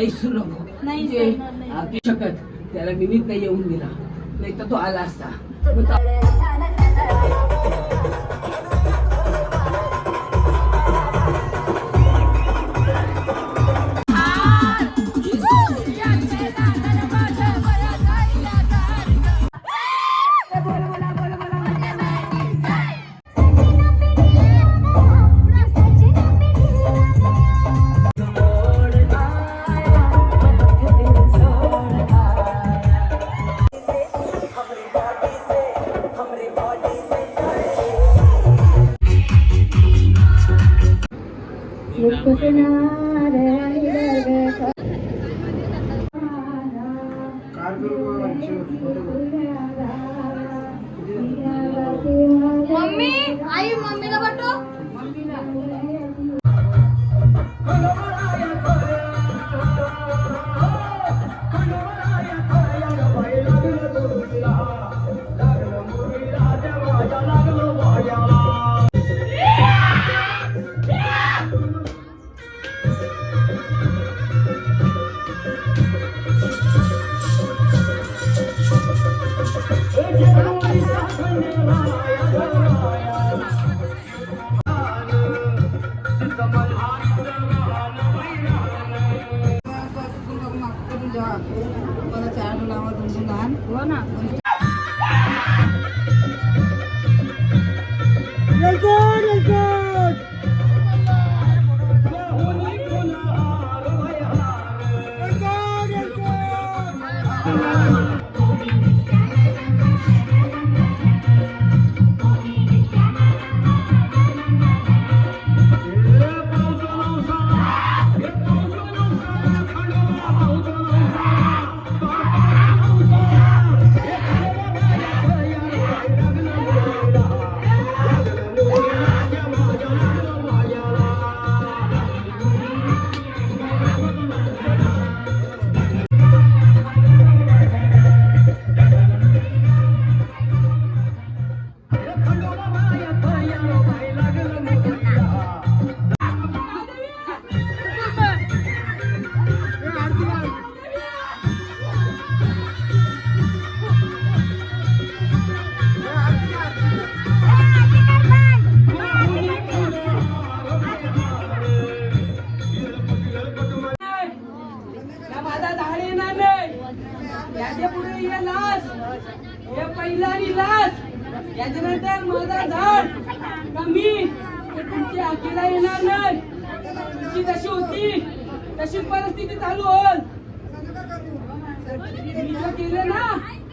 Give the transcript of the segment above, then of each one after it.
विसरू नको नाही शकत त्याला नाही येऊन दिला. नाही तर तो आला असता. तुमची जशी होती? तशीच परिस्थिती चालू मी जो केलं ना.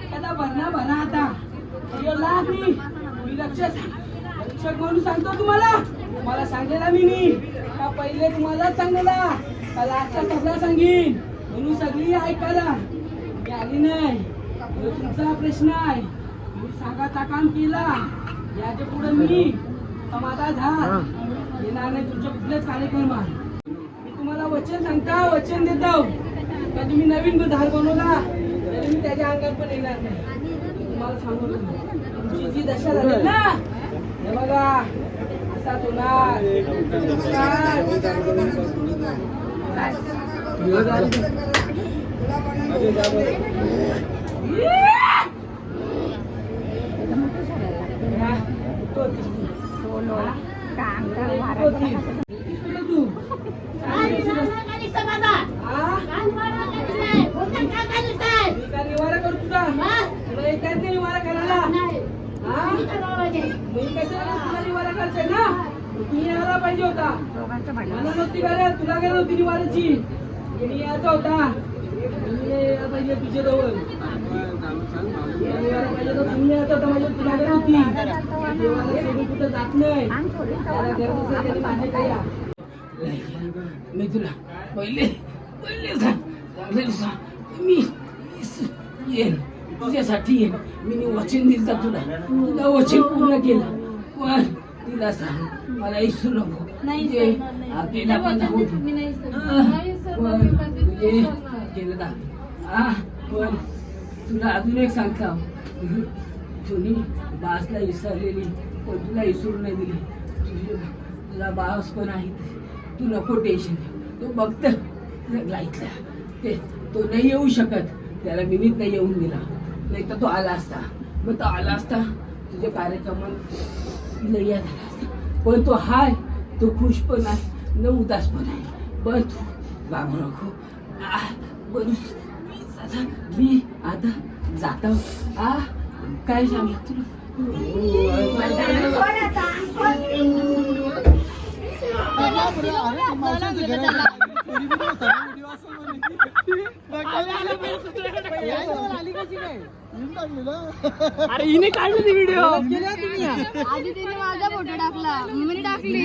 त्याचा भरणा भरा आता. मी मी लक्ष शिक्षक म्हणून सांगतो तुम्हाला? तुम्हाला सांगेला मी नी का पहिले तुम्हाला सांगेला? का लास्टचा सगळा सांगीन? म्हणून सगळी ऐकायला. मी आली नाही. तुमचा प्रश्न आहे. मी सांगाचा काम केला. याच्यापुढे मी माझा झाड येणार नाही तुमच्या कुठल्याच कार्यक्रमात. मी तुम्हाला वचन सांगता वचन देतो. का तुम्ही नवीन झाड बनवला? तरी मी त्याच्या अंगात पण येणार नाही. तुम्हाला सांगू तुमची जी दशा झाली ना हे बघा असा होणार तू काय तुझा तुला येत नाही निवारा मी कशाला पाहिजे होता मला नव्हती करत तुला काय नव्हती निवाराची मी यायचा होता यायला पाहिजे तुझ्या जवळ मी तुला पहिले पहिले सांग सांग मी येईन तुझ्यासाठी येईन मी वचन दिलं तुला तुला वचन पूर्ण केलं पण तिला सांग मला इसू नको आपल्याला पण तिच्या केलं हा पण तुला अजून एक सांगता. तुम्ही बासला विसरलेली पण तुला विसरून नाही दिली. तुझी तुझा बास पण आहे. तू नको टेन्शन तो बघत. लाईटला ते तो नाही येऊ शकत. त्याला मिनीत नाही येऊन दिला. नाही तर तो आला असता. मग तो आला असता. तुझ्या कार्यक्रमात लय्या झाला असता. पण तो हाय. तो खुश पण आहे. न उदास पण आहे. पण तू बाबू नको. आ, आता मी आता जाता. आ काय अरे हिने काढली ती व्हिडिओ आधी तिने माझा फोटो टाकला. मम्मीने टाकली.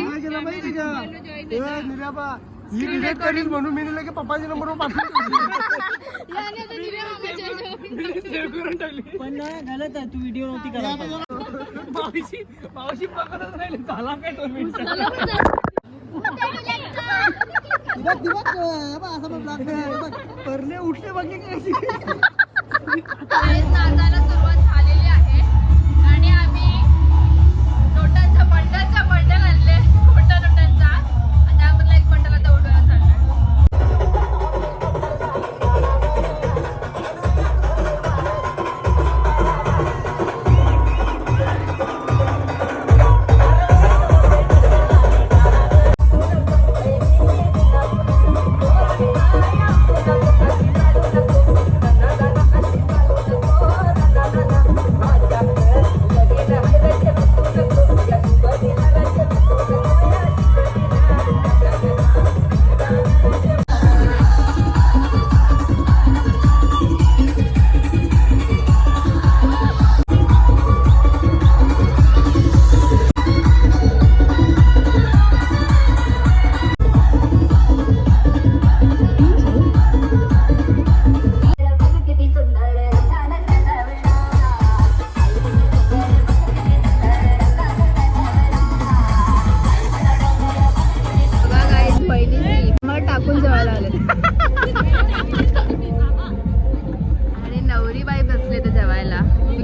ही डिलीट करील म्हणून मी की पप्पाच्या नंबरवर पण ना गलत आहे तू व्हिडिओ नव्हती करायला मावशी मावशी बघतच राहिली. झाला काय दोन मिनिट परले उठले बघे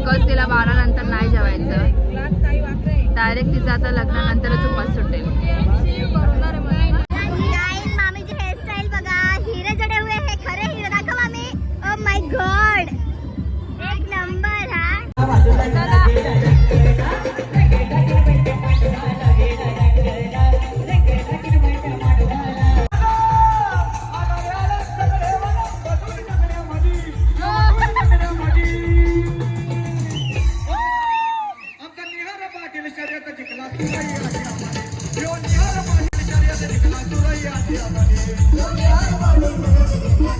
बिकॉज तिला बारा नंतर नाही जेवायचं. डायरेक्ट तिचं आता लग्नानंतरच उपास सुटेल. nhớ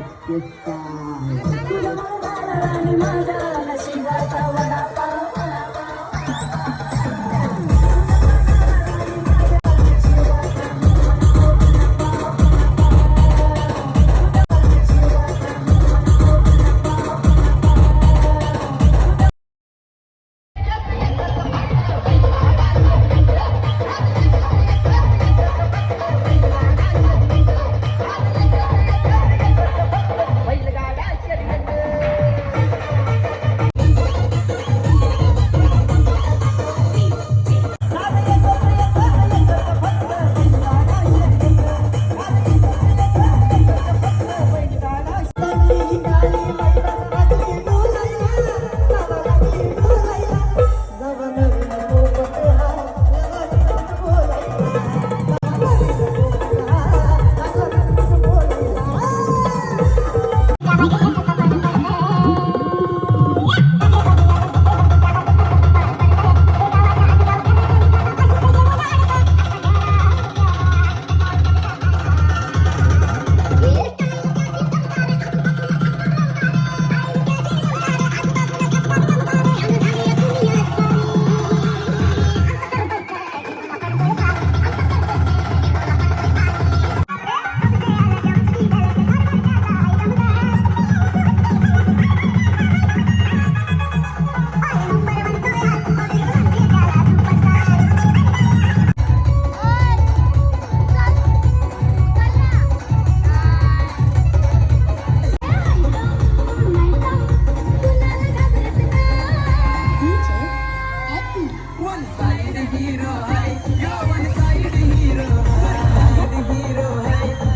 「まだまだ話は変わらな」One side hero high, you're one side hero high, hero high.